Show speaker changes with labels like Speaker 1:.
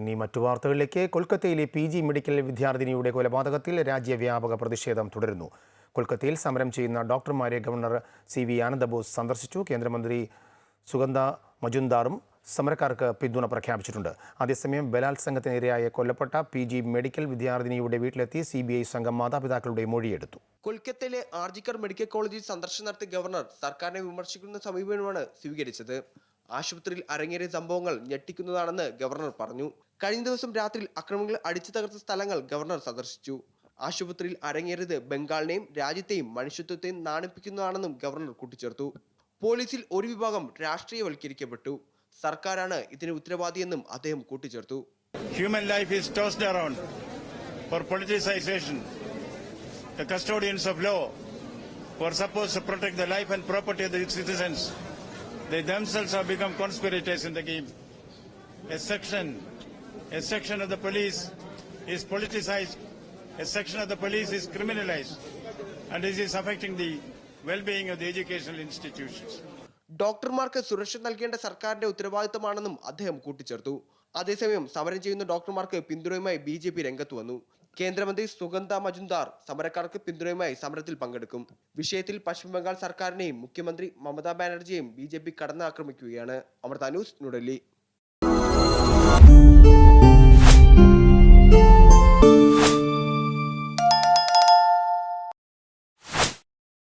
Speaker 1: ഇനി മറ്റു വാർത്തകളിലേക്ക്. കൊൽക്കത്തയിലെ പി ജി മെഡിക്കൽ വിദ്യാർത്ഥിനിയുടെ കൊലപാതകത്തിൽ രാജ്യവ്യാപക പ്രതിഷേധം തുടരുന്നു. കൊൽക്കത്തയിൽ സമരം ചെയ്യുന്ന ഡോക്ടർമാരെ ഗവർണർ സി വി ആനന്ദബോസ് സന്ദർശിച്ചു. കേന്ദ്രമന്ത്രി സുഗന്ധ മജുംദാറും സമരക്കാർക്ക് പിന്തുണ പ്രഖ്യാപിച്ചിട്ടുണ്ട്. അതേസമയം ബലാത്സംഗത്തിനിരയായ കൊല്ലപ്പെട്ട പി ജി മെഡിക്കൽ വിദ്യാർത്ഥിനിയുടെ വീട്ടിലെത്തി സി ബി ഐ സംഘം മാതാപിതാക്കളുടെ മൊഴിയെടുത്തു.
Speaker 2: കൊൽക്കത്തയിലെ ആർജിക്കർ മെഡിക്കൽ കോളേജിൽ സന്ദർശനം നടത്തിയ ഗവർണർ സർക്കാരിനെ വിമർശിക്കുന്ന സമീപനമാണ് സ്വീകരിച്ചത്. ആശുപത്രിയിൽ അരങ്ങേറിയ സംഭവങ്ങൾ ഞെട്ടിക്കുന്നതാണെന്ന് ഗവർണർ പറഞ്ഞു. കഴിഞ്ഞ ദിവസം രാത്രിയിൽ അക്രമങ്ങൾ അടിച്ചു തകർത്ത സ്ഥലങ്ങൾ ഗവർണർ സന്ദർശിച്ചു. ആശുപത്രിയിൽ അരങ്ങേറിയത് ബംഗാളിനെയും രാജ്യത്തെയും മനുഷ്യത്വത്തെയും നാണിപ്പിക്കുന്നതാണെന്നും ഗവർണർ കൂട്ടിച്ചേർത്തു. പോലീസിൽ ഒരു വിഭാഗം രാഷ്ട്രീയവൽക്കരിക്കപ്പെട്ടു. സർക്കാരാണ് ഇതിന് ഉത്തരവാദിയെന്നും അദ്ദേഹം കൂട്ടിച്ചേർത്തു.
Speaker 3: Human life is tossed around for politicisation the custodians of law who are supposed to protect the life and property of they themselves have become conspirators in the game. A section, a section of the police is politicized, a section of the police is criminalized, and this is affecting the well-being of the educational institutions.
Speaker 2: ഡോക്ടർമാർക്ക് സുരക്ഷ നൽകേണ്ട സർക്കാരിന്റെ ഉത്തരവാദിത്തമാണെന്നും അദ്ദേഹം കൂട്ടിച്ചേർത്തു അതേസമയം സമരം ചെയ്യുന്ന ഡോക്ടർമാർക്ക് പിന്തുണയുമായി ബി രംഗത്ത് വന്നു കേന്ദ്രമന്ത്രി സുഗന്ധ മജുന്ദാർ സമരക്കാർക്ക് പിന്തുണയുമായി സമരത്തിൽ പങ്കെടുക്കും. വിഷയത്തിൽ പശ്ചിമ ബംഗാൾ സർക്കാരിനെയും മുഖ്യമന്ത്രി മമതാ ബാനർജിയെയും ബി ജെ പി കടന്നാക്രമിക്കുകയാണ്. അമൃത ന്യൂസ് ന്യൂഡൽഹി.